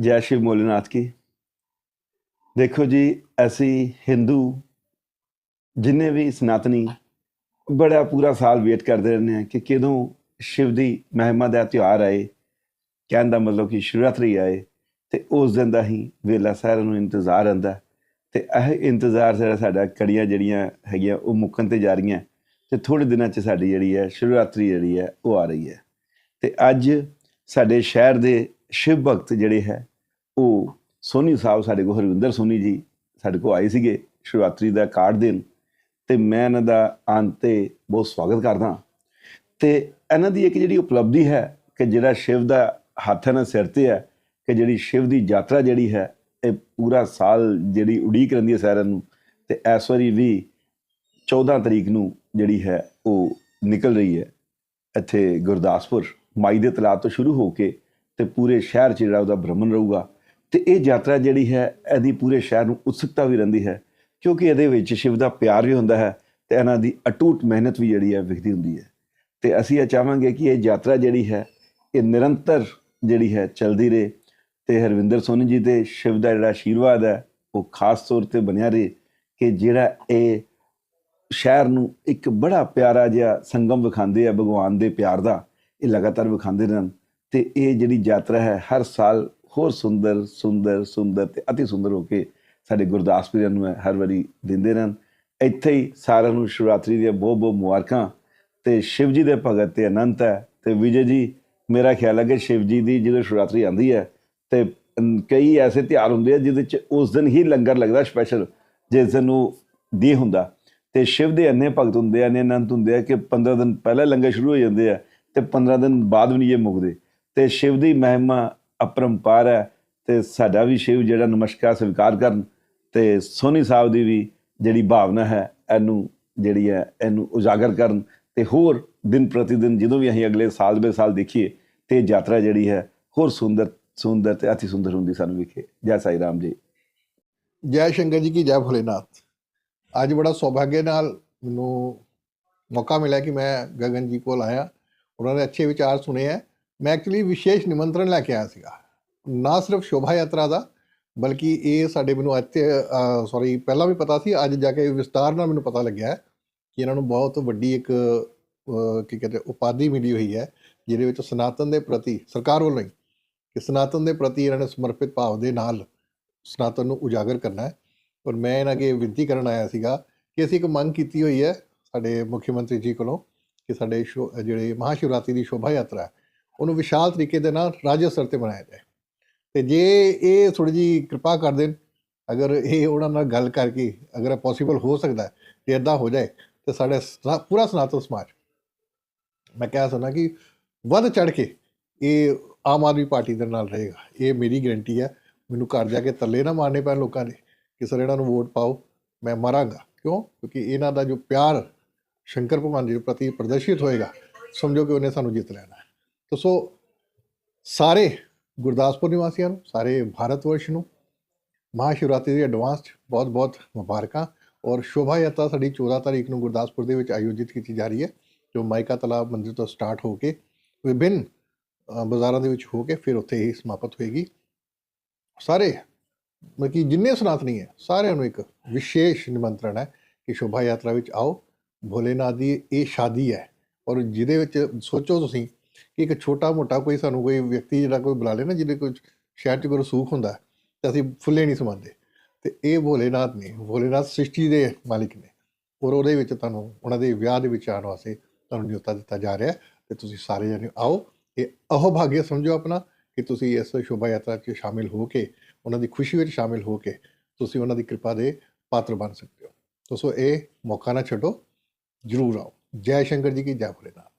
ਜੈ ਸ਼ਿਵ ਮੋਲੇਨਾਥ ਕੀ। ਦੇਖੋ ਜੀ, ਅਸੀਂ ਹਿੰਦੂ ਜਿੰਨੇ ਵੀ ਸਨਾਤਨੀ ਬੜਾ ਪੂਰਾ ਸਾਲ ਵੇਟ ਕਰਦੇ ਰਹਿੰਦੇ ਹਾਂ ਕਿ ਕਿਦੋਂ ਸ਼ਿਵ ਦੀ ਮਹਿਮਾ ਦਾ ਤਿਉਹਾਰ ਆਏ, ਕਹਿਣ ਦਾ ਮਤਲਬ ਕਿ ਸ਼ਿਵਰਾਤਰੀ ਆਏ ਤੇ ਉਸ ਦਿਨ ਦਾ ਹੀ ਵੇਲਾ ਸਾਰਿਆਂ ਨੂੰ ਇੰਤਜ਼ਾਰ ਰਹਿੰਦਾ ਤੇ ਇਹ ਇੰਤਜ਼ਾਰ ਜਿਹੜਾ ਸਾਡਾ ਕੜੀਆਂ ਜਿਹੜੀਆਂ ਹੈਗੀਆਂ ਉਹ ਮੁੱਕਣ ਤੇ ਜਾ ਰਹੀਆਂ ਤੇ ਥੋੜੇ ਦਿਨਾਂ 'ਚ ਸਾਡੀ ਜਿਹੜੀ ਹੈ ਸ਼ਿਵਰਾਤਰੀ ਜਿਹੜੀ ਹੈ ਉਹ ਆ ਰਹੀ ਹੈ। ਤੇ ਅੱਜ ਸਾਡੇ ਸ਼ਹਿਰ ਦੇ ਸ਼ਿਵ ਭਗਤ ਜਿਹੜੇ ਹੈ, ਉਹ ਸੋਨੀ ਸਾਹਿਬ, ਸਾਡੇ ਕੋਲ ਹਰਵਿੰਦਰ ਸੋਨੀ ਜੀ ਸਾਡੇ ਕੋਲ ਆਏ ਸੀਗੇ ਸ਼ਿਵਰਾਤਰੀ ਦਾ ਕਾਰਡ ਦਿਨ ਤੇ ਮੈਂ ਇਹਨਾਂ ਦਾ ਆਉਣ ਤੇ ਬਹੁਤ ਸਵਾਗਤ ਕਰਦਾ ਤੇ ਇਹਨਾਂ ਦੀ ਇੱਕ ਜਿਹੜੀ ਉਪਲਬਧੀ ਹੈ ਕਿ ਜਿਹੜਾ ਸ਼ਿਵ ਦਾ ਹੱਥ ਇਹਨਾਂ ਸਿਰ ਤੇ ਹੈ, ਕਿ ਜਿਹੜੀ ਸ਼ਿਵ ਦੀ ਯਾਤਰਾ ਜਿਹੜੀ ਹੈ, ਇਹ ਪੂਰਾ ਸਾਲ ਜਿਹੜੀ ਉਡੀਕ ਰਹਿੰਦੀ ਹੈ ਸਾਰਿਆਂ ਨੂੰ ਤੇ ਇਸ ਵਾਰੀ ਵੀ 14 ਤਰੀਕ ਨੂੰ ਜਿਹੜੀ ਹੈ ਉਹ ਨਿਕਲ ਰਹੀ ਹੈ ਇੱਥੇ ਗੁਰਦਾਸਪੁਰ। ਮਾਈ ਦੇ ਤਲਾਬ ਤੋਂ ਸ਼ੁਰੂ ਹੋ ਕੇ ਤੇ ਪੂਰੇ ਸ਼ਹਿਰ 'ਚ ਜਿਹੜਾ ਉਹਦਾ ਭ੍ਰਮਣ ਰਹੂਗਾ। ਤੇ ਇਹ ਯਾਤਰਾ ਜਿਹੜੀ ਹੈ, ਇਹਦੀ ਪੂਰੇ ਸ਼ਹਿਰ ਨੂੰ ਉਤਸੁਕਤਾ ਵੀ ਰਹਿੰਦੀ ਹੈ, ਕਿਉਂਕਿ ਇਹਦੇ ਵਿੱਚ ਸ਼ਿਵ ਦਾ ਪਿਆਰ ਵੀ ਹੁੰਦਾ ਹੈ ਤੇ ਇਹਨਾਂ ਦੀ ਅਟੂਟ ਮਿਹਨਤ ਵੀ ਜਿਹੜੀ ਹੈ ਵਿਖਦੀ ਹੁੰਦੀ ਹੈ। ਤੇ ਅਸੀਂ ਇਹ ਚਾਹਾਂਗੇ ਕਿ ਇਹ ਯਾਤਰਾ ਜਿਹੜੀ ਹੈ, ਇਹ ਨਿਰੰਤਰ ਜਿਹੜੀ ਹੈ ਚੱਲਦੀ ਰਹੇ ਤੇ ਹਰਵਿੰਦਰ ਸੋਨੀ ਜੀ 'ਤੇ ਸ਼ਿਵ ਦਾ ਜਿਹੜਾ ਆਸ਼ੀਰਵਾਦ ਹੈ, ਉਹ ਖਾਸ ਤੌਰ ਤੇ ਬਣਿਆ ਰਹੇ ਕਿ ਜਿਹੜਾ ਇਹ ਸ਼ਹਿਰ ਨੂੰ ਇੱਕ ਬੜਾ ਪਿਆਰਾ ਜਿਹਾ ਸੰਗਮ ਵਿਖਾਉਂਦੇ ਆ, ਭਗਵਾਨ ਦੇ ਪਿਆਰ ਦਾ, ਇਹ ਲਗਾਤਾਰ ਵਿਖਾਉਂਦੇ ਰਹਿਣ। ਤੇ ਇਹ ਜਿਹੜੀ ਯਾਤਰਾ ਹੈ, ਹਰ ਸਾਲ ਹੋਰ ਸੁੰਦਰ ਸੁੰਦਰ ਸੁੰਦਰ ਤੇ ਅਤੀ ਸੁੰਦਰ ਹੋ ਕੇ ਸਾਡੇ ਗੁਰਦਾਸਪੁਰੀਆਂ ਨੂੰ ਹਰ ਵਾਰੀ ਦਿੰਦੇ ਰਹਿਣ। ਇੱਥੇ ਹੀ ਸਾਰਿਆਂ ਨੂੰ ਸ਼ਿਵਰਾਤਰੀ ਦੀਆਂ ਬਹੁਤ ਬਹੁਤ ਮੁਬਾਰਕਾਂ ਤੇ ਸ਼ਿਵ ਜੀ ਦੇ ਭਗਤ ਤੇ ਅਨੰਤ ਹੈ ਤੇ ਵਿਜੇ ਜੀ, ਮੇਰਾ ਖਿਆਲ ਹੈ ਕਿ ਸ਼ਿਵ ਜੀ ਦੀ ਜਦੋਂ ਸ਼ਿਵਰਾਤਰੀ ਆਉਂਦੀ ਹੈ ਤੇ ਕਈ ਐਸੇ ਤਿਉਹਾਰ ਹੁੰਦੇ ਆ ਜਿਹਦੇ ਚ ਉਸ ਦਿਨ ਹੀ ਲੰਗਰ ਲੱਗਦਾ ਸਪੈਸ਼ਲ ਜਿਸ ਦਿਨ ਉਹ ਦੀ ਹੁੰਦਾ। ਤੇ ਸ਼ਿਵ ਦੇ ਅੰਨੇ ਭਗਤ ਹੁੰਦੇ ਆ ਨੇ ਅਨੰਤ ਹੁੰਦੇ ਆ ਕਿ 15 ਦਿਨ ਪਹਿਲਾਂ ਲੰਗਰ ਸ਼ੁਰੂ ਹੋ ਜਾਂਦੇ ਆ ਤੇ 15 ਦਿਨ ਬਾਅਦ ਵੀ ਨਹੀਂ ਇਹ ਮੁੱਕਦੇ। ਤੇ ਸ਼ਿਵ ਦੀ ਮਹਿਮਾ ਅਪਰੰਪਾਰ ਹੈ ਤੇ ਸਾਡਾ ਵੀ ਸ਼ਿਵ ਜਿਹੜਾ ਨਮਸਕਾਰ ਸਵੀਕਾਰ ਕਰਨ ਤੇ ਸੋਨੀ ਸਾਹਿਬ ਦੀ ਵੀ ਜਿਹੜੀ ਭਾਵਨਾ ਹੈ, ਇਹਨੂੰ ਜਿਹੜੀ ਹੈ, ਇਹਨੂੰ ਉਜਾਗਰ ਕਰਨ ਤੇ ਹੋਰ ਦਿਨ ਪ੍ਰਤੀ ਦਿਨ ਜਦੋਂ ਵੀ ਅਸੀਂ ਅਗਲੇ ਸਾਲ ਬੇ ਸਾਲ ਦੇਖੀਏ ਤੇ ਯਾਤਰਾ ਜਿਹੜੀ ਹੈ ਹੋਰ ਸੁੰਦਰ ਸੁੰਦਰ ਤੇ ਅਤੀ ਸੁੰਦਰ ਹੁੰਦੀ ਸਾਨੂੰ ਵਿਖੇ। ਜੈ ਸਾਈ ਰਾਮ ਜੀ। ਜੈ ਸ਼ੰਕਰ ਜੀ ਕੀ ਜੈ ਭੋਲੇਨਾਥ। ਅੱਜ ਬੜਾ ਸੌਭਾਗਯ ਨਾਲ ਮੈਨੂੰ ਮੌਕਾ ਮਿਲਿਆ ਕਿ ਮੈਂ ਗਗਨ ਜੀ ਕੋਲ ਆਇਆ। ਉਹਨਾਂ ਨੇ ਅੱਛੇ ਵਿਚਾਰ ਸੁਣੇ ਹੈ। ਮੈਂ ਐਕਚੁਅਲੀ ਵਿਸ਼ੇਸ਼ ਨਿਮੰਤਰਣ ਲੈ ਕੇ ਆਇਆ ਸੀਗਾ। ਨਾ ਸਿਰਫ ਸ਼ੋਭਾ ਯਾਤਰਾ ਦਾ, ਬਲਕਿ ਇਹ ਸਾਡੇ ਮੈਨੂੰ ਅੱਜ ਸੌਰੀ ਪਹਿਲਾਂ ਵੀ ਪਤਾ ਸੀ, ਅੱਜ ਜਾ ਕੇ ਵਿਸਤਾਰ ਨਾਲ ਮੈਨੂੰ ਪਤਾ ਲੱਗਿਆ ਕਿ ਇਹਨਾਂ ਨੂੰ ਬਹੁਤ ਵੱਡੀ ਇੱਕ ਕੀ ਕਹਿੰਦੇ, ਉਪਾਧੀ ਮਿਲੀ ਹੋਈ ਹੈ, ਜਿਹਦੇ ਵਿੱਚ ਸਨਾਤਨ ਦੇ ਪ੍ਰਤੀ, ਸਰਕਾਰ ਵੱਲੋਂ ਹੀ ਕਿ ਸਨਾਤਨ ਦੇ ਪ੍ਰਤੀ ਇਹਨਾਂ ਨੇ ਸਮਰਪਿਤ ਭਾਵ ਦੇ ਨਾਲ ਸਨਾਤਨ ਨੂੰ ਉਜਾਗਰ ਕਰਨਾ ਹੈ। ਔਰ ਮੈਂ ਇਹਨਾਂ ਅੱਗੇ ਬੇਨਤੀ ਕਰਨ ਆਇਆ ਸੀਗਾ ਕਿ ਅਸੀਂ ਇੱਕ ਮੰਗ ਕੀਤੀ ਹੋਈ ਹੈ ਸਾਡੇ ਮੁੱਖ ਮੰਤਰੀ ਜੀ ਕੋਲੋਂ ਕਿ ਸਾਡੇ ਸ਼ੋ- ਜਿਹੜੇ ਮਹਾਸ਼ਿਵਰਾਤਰੀ ਦੀ ਸ਼ੋਭਾ ਯਾਤਰਾ ਹੈ ਉਹਨੂੰ ਵਿਸ਼ਾਲ ਤਰੀਕੇ ਦੇ ਨਾਲ ਰਾਜ ਸਤਰ ਤੇ ਬਣਾਇਆ ਜਾਏ। ਤੇ ਜੇ ਇਹ ਥੋੜੀ ਜੀ ਕਿਰਪਾ ਕਰ ਦੇਣ, ਅਗਰ ਇਹ ਉਹਨਾਂ ਨਾਲ ਗੱਲ ਕਰਕੇ ਅਗਰ ਪੋਸੀਬਲ ਹੋ ਸਕਦਾ ਜੇ ਕਿ ਇਦਾਂ ਹੋ ਜਾਏ, ਤੇ ਸਾਡੇ ਪੂਰਾ ਸਨਾਤਨ ਸਮਾਜ। ਮੈਂ ਕਹਿ ਸਕਦਾ ਕਿ ਵੱਧ ਚੜ ਕੇ ਇਹ ਆਮ ਆਦਮੀ ਪਾਰਟੀ ਦੇ ਨਾਲ ਰਹੇਗਾ। ਇਹ ਮੇਰੀ ਗਰੰਟੀ ਹੈ। ਮੈਨੂੰ ਘਰ ਜਾ ਕੇ ਤੱਲੇ ਨਾ ਮਾਰਨੇ ਪੈਣ ਲੋਕਾਂ ਦੇ ਕਿ ਸਰ ਇਹਨਾਂ ਨੂੰ ਵੋਟ ਪਾਓ, ਮੈਂ ਮਰਾਂਗਾ। ਕਿਉਂ? ਕਿਉਂਕਿ ਇਹਨਾਂ ਦਾ ਜੋ ਪਿਆਰ, ਸ਼ੰਕਰ ਭਗਵਾਨ ਜੀ ਪ੍ਰਤੀ ਪ੍ਰਦਰਸ਼ਿਤ ਹੋਏਗਾ, ਸਮਝੋ ਕਿ ਉਹਨੇ ਸਾਨੂੰ ਜਿੱਤ ਲੈਣਾ ਤਾਂ ਸੋ ਸਾਰੇ ਗੁਰਦਾਸਪੁਰ ਨਿਵਾਸੀਆਂ ਨੂੰ, ਸਾਰੇ ਭਾਰਤ ਵਰਸ਼ ਨੂੰ, ਮਹਾਸ਼ਿਵਰਾਤਰੀ ਦੀ ਐਡਵਾਂਸ 'ਚ ਬਹੁਤ ਬਹੁਤ ਮੁਬਾਰਕਾਂ ਔਰ ਸ਼ੋਭਾ ਯਾਤਰਾ ਸਾਡੀ 14 ਤਾਰੀਖ ਨੂੰ ਗੁਰਦਾਸਪੁਰ ਦੇ ਵਿੱਚ ਆਯੋਜਿਤ ਕੀਤੀ ਜਾ ਰਹੀ ਹੈ, ਜੋ ਮਾਇਕਾ ਤਲਾਬ ਮੰਦਿਰ ਤੋਂ ਸਟਾਰਟ ਹੋ ਕੇ ਵਿਭਿੰਨ ਬਾਜ਼ਾਰਾਂ ਦੇ ਵਿੱਚ ਹੋ ਕੇ ਫਿਰ ਉੱਥੇ ਹੀ ਸਮਾਪਤ ਹੋਏਗੀ। ਸਾਰੇ ਮਤਲਬ ਕਿ ਜਿੰਨੇ ਸਨਾਤਨੀ ਹੈ, ਸਾਰਿਆਂ ਨੂੰ ਇੱਕ ਵਿਸ਼ੇਸ਼ ਨਿਮੰਤਰਣ ਹੈ ਕਿ ਸ਼ੋਭਾ ਯਾਤਰਾ ਵਿੱਚ ਆਓ, ਭੋਲੇਨਾਥ ਦੀ ਇਹ ਸ਼ਾਦੀ ਹੈ ਔਰ ਜਿਹਦੇ ਵਿੱਚ ਸੋਚੋ ਤੁਸੀਂ ਇੱਕ ਛੋਟਾ ਮੋਟਾ ਕੋਈ ਸਾਨੂੰ ਕੋਈ ਵਿਅਕਤੀ ਜਿਹੜਾ ਕੋਈ ਬੁਲਾ ਲੇ ਨਾ ਜਿਹਦੇ ਕੋਈ ਸ਼ਹਿਰ 'ਚ ਕੋਈ ਰਸੂਖ ਹੁੰਦਾ ਹੈ, ਤੇ ਅਸੀਂ ਫੁੱਲੇ ਨਹੀਂ ਸਮਾਉਂਦੇ ਤੇ ਇਹ ਭੋਲੇਨਾਥ ਨੇ ਭੋਲੇਨਾਥ ਸ੍ਰਿਸ਼ਟੀ ਦੇ ਮਾਲਿਕ ਨੇ। ਔਰ ਉਹਦੇ ਵਿੱਚ ਤੁਹਾਨੂੰ ਉਹਨਾਂ ਦੇ ਵਿਆਹ ਦੇ ਵਿੱਚ ਆਉਣ ਵਾਸਤੇ ਤੁਹਾਨੂੰ ਨਿਯੁਕਤਾ ਦਿੱਤਾ ਜਾ ਰਿਹਾ ਹੈ। ਤੇ ਤੁਸੀਂ ਸਾਰੇ ਜਣੇ ਆਓ ਇਹ ਅਹੋਭਾਗਯ ਸਮਝੋ ਆਪਣਾ ਕਿ ਤੁਸੀਂ ਇਸ ਸ਼ੋਭਾ ਯਾਤਰਾ 'ਚ ਸ਼ਾਮਿਲ ਹੋ ਕੇ ਉਹਨਾਂ ਦੀ ਖੁਸ਼ੀ ਵਿੱਚ ਸ਼ਾਮਿਲ ਹੋ ਕੇ ਤੁਸੀਂ ਉਹਨਾਂ ਦੀ ਕਿਰਪਾ ਦੇ ਪਾਤਰ ਬਣ ਸਕਦੇ ਹੋ। ਸੋ ਇਹ ਮੌਕਾ ਨਾ ਛੱਡੋ ਜਰੂਰ ਆਓ। ਜੈ ਸ਼ੰਕਰ ਜੀ ਕੀ ਜੈ ਭੋਲੇਨਾਥ।